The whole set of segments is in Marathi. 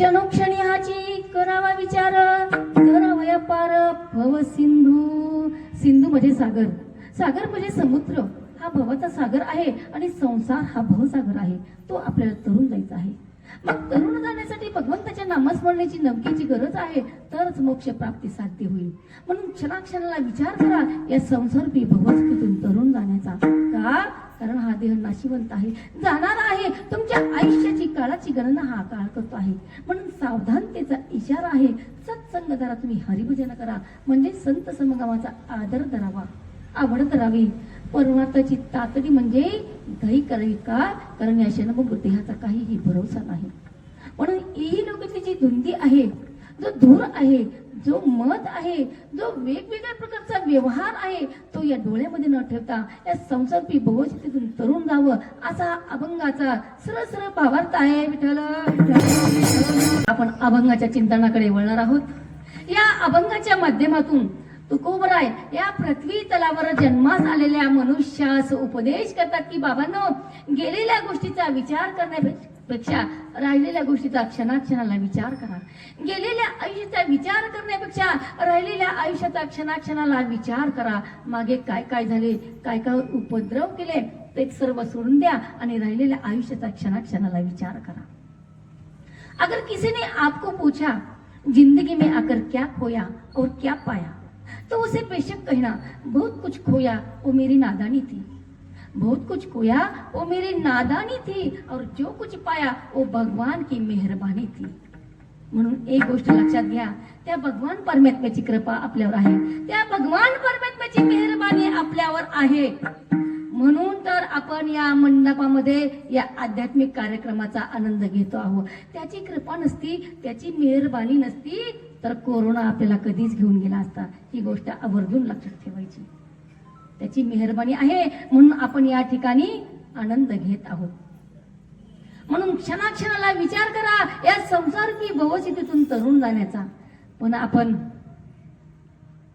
क्षणोक्षणी हाची करावा विचार करावया पार भव सिंधू. सिंधू म्हणजे सागर. सागर म्हणजे समुद्र. हा भवाचा सागर आहे आणि संसार हा भवसागर आहे. तो आपल्याला तरुण जायचा आहे. मग तरुण जाण्यासाठी भगवंताच्या नामस्मरणेची नमकीची गरज आहे तरच मोक्ष प्राप्ती साध्य होईल. म्हणून क्षणाक्षणाला विचार करा या संसारपी भवस्थितीतून तरुण जाण्याचा. का? कारण हा देह नाशिवंत आहे. जाणार आहे. तुमच्या आयुष्याची काळाची गणना हा काळ करतो आहे. म्हणून सावधानतेचा इशारा आहे. सत्संग जरा तुम्ही हरिभजन करा. म्हणजे संत समगमाचा आदर धरावा आवड करावी. परमार्थाची तातडी म्हणजे घाई करावी का? कारण या क्षणभंग देहाचा काहीही भरोसा नाही. म्हणून ही लोकांची जी धुंदी आहे. जो धूर आहे जो मत आहे जो वेगवेगळ्या प्रकारचा व्यवहार आहे तो या डोळ्यामध्ये न ठेवता या संसारपी भवस्थितीतून तरुण जावं असा अभंगाचा सरळ सरळ भावार्थ आहे विठ्ठल विठ्ठल. आपण अभंगाच्या चिंतनाकडे वळणार आहोत या अभंगाच्या माध्यमातून तुकोबराय या पृथ्वी तलावर जन्मास आलेल्या मनुष्यास उपदेश करतात की बाबांनो गेलेल्या गोष्टीचा विचार करण्यापेक्षा राहिलेल्या गोष्टीचा क्षणाक्षणाला विचार करा. गेलेल्या आयुष्याचा विचार करण्यापेक्षा राहिलेल्या आयुष्याचा क्षणाक्षणाला विचार करा. मागे काय काय झाले काय काय उपद्रव केले ते सर्व सोडून द्या आणि राहिलेल्या आयुष्याचा क्षणाक्षणाला विचार करा. अगर किसी ने आपको पूछा जिंदगी में आकर क्या खोया और क्या पाया तो उसे बेशक कहना बहुत कुछ खोया वो मेरी नादानी थी। बहुत कुछ खोया वो मेरी नादानी थी और जो कुछ पाया वो भगवान की मेहरबानी थी। म्हणून एक गोष्ट लक्षात घ्या त्या भगवान परमात्म्याची कृपा आपल्यावर आहे. त्या भगवान परमात्म्याची मेहरबानी आपल्यावर आहे. म्हणून तर आपण या मंडपामध्ये या आध्यात्मिक कार्यक्रमाचा आनंद घेतो आहोत. त्याची कृपा नसती त्याची मेहरबानी नसती तर कोरोना आपल्याला कधीच घेऊन गेला असता. ही गोष्ट आवर्जून लक्षात ठेवायची. त्याची मेहरबानी आहे म्हणून आपण या ठिकाणी आनंद घेत आहोत. म्हणून क्षणाक्षणाला विचार करा या संसार की भवसिद्धीतून तरुण जाण्याचा. पण आपण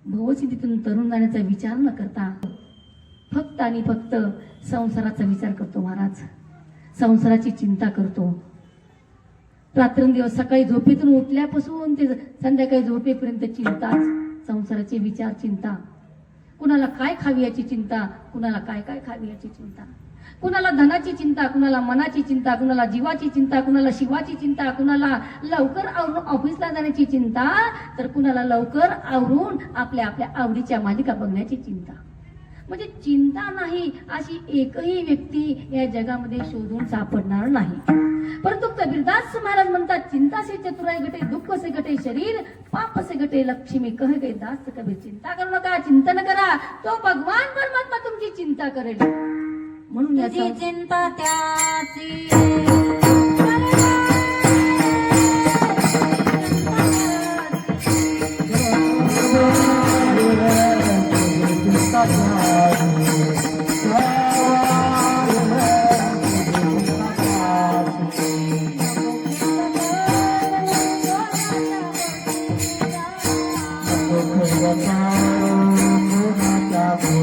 भवसिद्धीतून तरुण जाण्याचा विचार न करता फक्त आणि फक्त संसाराचा विचार करतो महाराज. संसाराची चिंता करतो. रात्रंदिवस सकाळी झोपेतून उठल्यापासून ते संध्याकाळी झोपेपर्यंत चिंताच संसाराचे विचार चिंता. कुणाला काय खावी याची चिंता कुणाला काय काय खावी याची चिंता? कुणाला धनाची चिंता कुणाला मनाची चिंता कुणाला जीवाची चिंता कुणाला शिवाची चिंता कुणाला लवकर आवरून ऑफिसला जाण्याची चिंता तर कुणाला लवकर आवरून आपल्या आपल्या आवडीच्या मालिका बघण्याची चिंता. म्हणजे चिंता नाही अशी एकही व्यक्ती या जगामध्ये शोधून सापडणार नाही. कबीरदास महाराज म्हणतात चिंता से चतुराय गटे दुःख से गटे शरीर पाप से गटे लक्ष्मी कह गे दास कबीर चिंता करू नका चिंतन करा तो भगवान परमात्मा तुमची चिंता करेल म्हणून चिंता त्याची Yeah.